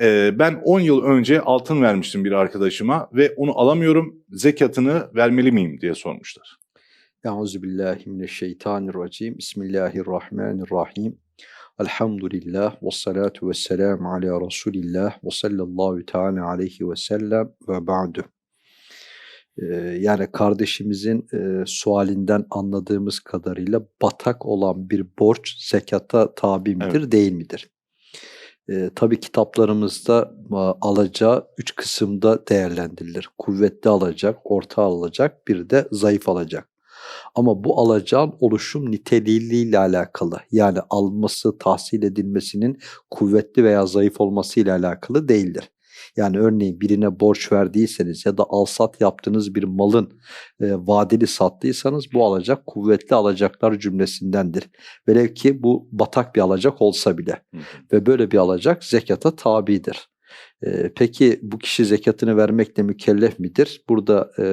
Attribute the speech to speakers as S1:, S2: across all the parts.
S1: Ee, ben 10 yıl önce altın vermiştim bir arkadaşıma ve onu alamıyorum. Zekatını vermeli miyim diye sormuşlar.
S2: Euzubillahimineşşeytanirracim. Bismillahirrahmanirrahim. Elhamdülillah ve salatu ve selamu ala Resulillah ve sallallahu teala aleyhi ve sellem ve ba'du. Ee, yani kardeşimizin e, sualinden anladığımız kadarıyla batak olan bir borç zekata tabi midir değil midir? E, tabii kitaplarımızda a, alacağı üç kısımda değerlendirilir. Kuvvetli alacak, orta alacak, bir de zayıf alacak. Ama bu alacağın oluşum niteliğiyle alakalı. Yani alması, tahsil edilmesinin kuvvetli veya zayıf olmasıyla alakalı değildir. Yani örneğin birine borç verdiyseniz ya da alsat yaptığınız bir malın e, vadeli sattıysanız bu alacak kuvvetli alacaklar cümlesindendir. Velev ki bu batak bir alacak olsa bile
S1: Hı
S2: ve böyle bir alacak zekata tabidir. E, peki bu kişi zekatını vermekle mükellef midir? Burada e,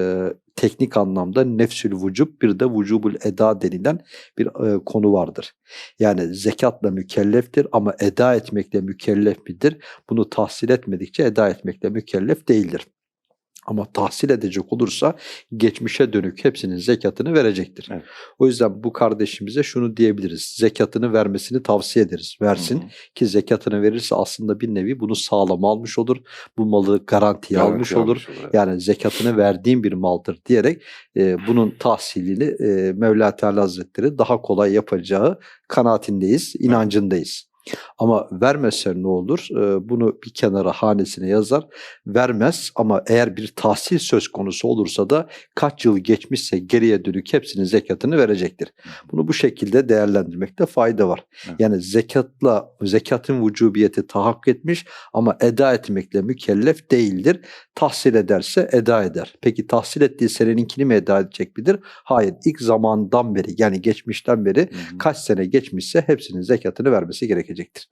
S2: teknik anlamda nefsül vücub bir de vücubul eda denilen bir e, konu vardır. Yani zekatla mükelleftir ama eda etmekle mükellef midir? Bunu tahsil etmedikçe eda etmekle mükellef değildir. Ama tahsil edecek olursa geçmişe dönük hepsinin zekatını verecektir.
S1: Evet.
S2: O yüzden bu kardeşimize şunu diyebiliriz. Zekatını vermesini tavsiye ederiz. Versin
S1: Hı hı.
S2: ki zekatını verirse aslında bir nevi bunu sağlam almış olur. Bu malı garantiye
S1: Garanti
S2: almış olur.
S1: almış olur, evet.
S2: Yani zekatını verdiğim bir maldır diyerek e, bunun tahsilini e, Mevla Teala Hazretleri daha kolay yapacağı kanaatindeyiz, inancındayız. Ama vermezse ne olur? E, bunu bir kenara hanesine yazar. Vermez ama eğer bir tahsil söz konusu olursa da kaç yıl geçmişse geriye dönük hepsinin zekatını verecektir. Bunu bu şekilde değerlendirmekte fayda var.
S1: Evet.
S2: Yani zekatla zekatın vücubiyeti tahakkuk etmiş ama eda etmekle mükellef değildir. Tahsil ederse eda eder. Peki tahsil ettiği seneninkini mi eda edecek midir? Hayır. İlk zamandan beri yani geçmişten beri
S1: Hı hı.
S2: kaç sene geçmişse hepsinin zekatını vermesi gerekecektir.